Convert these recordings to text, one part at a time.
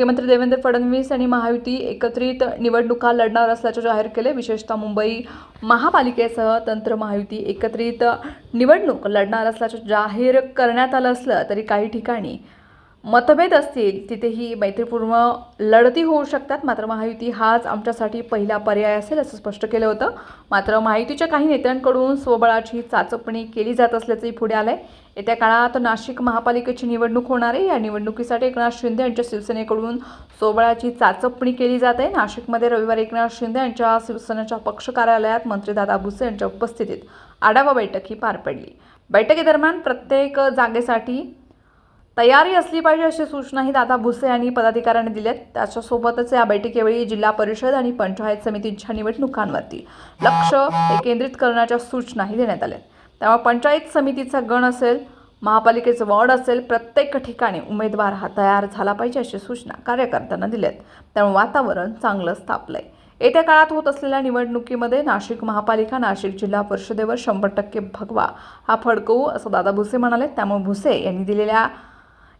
मुख्यमंत्री देवेंद्र फडणवीस यांनी महायुती एकत्रित निवडणुका लढणार असल्याचे जाहीर केले विशेषतः मुंबई महापालिकेसह तंत्र महायुती एकत्रित निवडणूक लढणार असल्याचं जाहीर करण्यात आलं असलं तरी काही ठिकाणी मतभेद असतील तिथेही मैत्रीपूर्ण लढती होऊ शकतात. मात्र महायुती हाच आमच्यासाठी पहिला पर्याय असेल असं स्पष्ट केलं होतं. मात्र महायुतीच्या काही नेत्यांकडून स्वबळाची चाचपणी केली जात असल्याचंही पुढे आलं आहे येत्या काळात नाशिक महापालिकेची निवडणूक होणार आहे. या निवडणुकीसाठी एकनाथ शिंदे यांच्या शिवसेनेकडून सोबळाची चाचपणी केली जात आहे. नाशिकमध्ये रविवारी एकनाथ शिंदे यांच्या शिवसेनेच्या पक्ष कार्यालयात मंत्री दादा भुसे यांच्या उपस्थितीत आढावा बैठक ही पार पडली. बैठकीदरम्यान प्रत्येक जागेसाठी तयारी असली पाहिजे अशी सूचनाही दादा भुसे यांनी पदाधिकाऱ्यांनी दिल्यात. त्याच्यासोबतच या बैठकीवेळी जिल्हा परिषद आणि पंचायत समितींच्या निवडणुकांवरती लक्ष हे केंद्रित करण्याच्या सूचनाही देण्यात आल्या त्यामुळे पंचायत समितीचा गण असेल महापालिकेचं वॉर्ड असेल प्रत्येक ठिकाणी उमेदवार हा तयार झाला पाहिजे अशी सूचना कार्यकर्त्यांना दिल्यात. त्यामुळे वातावरण चांगलं स्थापलंय. येत्या काळात होत असलेल्या निवडणुकीमध्ये नाशिक महापालिका नाशिक जिल्हा परिषदेवर शंभर टक्के भगवा हा फडकवू असं दादा भुसे म्हणाले. त्यामुळे भुसे यांनी दिलेल्या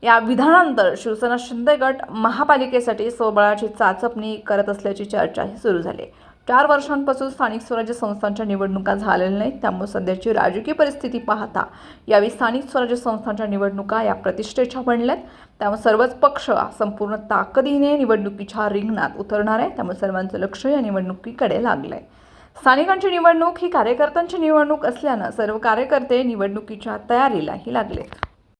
या विधानानंतर शिवसेना शिंदे गट महापालिकेसाठी स्वबळाची चाचपणी करत असल्याची चर्चाही सुरू झाली. चार वर्षांपासून स्थानिक स्वराज्य संस्थांच्या निवडणुका झालेल्या नाहीत त्यामुळे सध्याची राजकीय परिस्थिती पाहता यावेळी स्थानिक स्वराज्य संस्थांच्या निवडणुका या प्रतिष्ठेच्या बनल्यात. त्यामुळे सर्वच पक्ष संपूर्ण ताकदीने निवडणुकीच्या रिंगणात उतरणार आहे त्यामुळे सर्वांचं लक्ष या निवडणुकीकडे लागलं आहे स्थानिकांची निवडणूक ही कार्यकर्त्यांची निवडणूक असल्यानं सर्व कार्यकर्ते निवडणुकीच्या तयारीलाही लागलेत.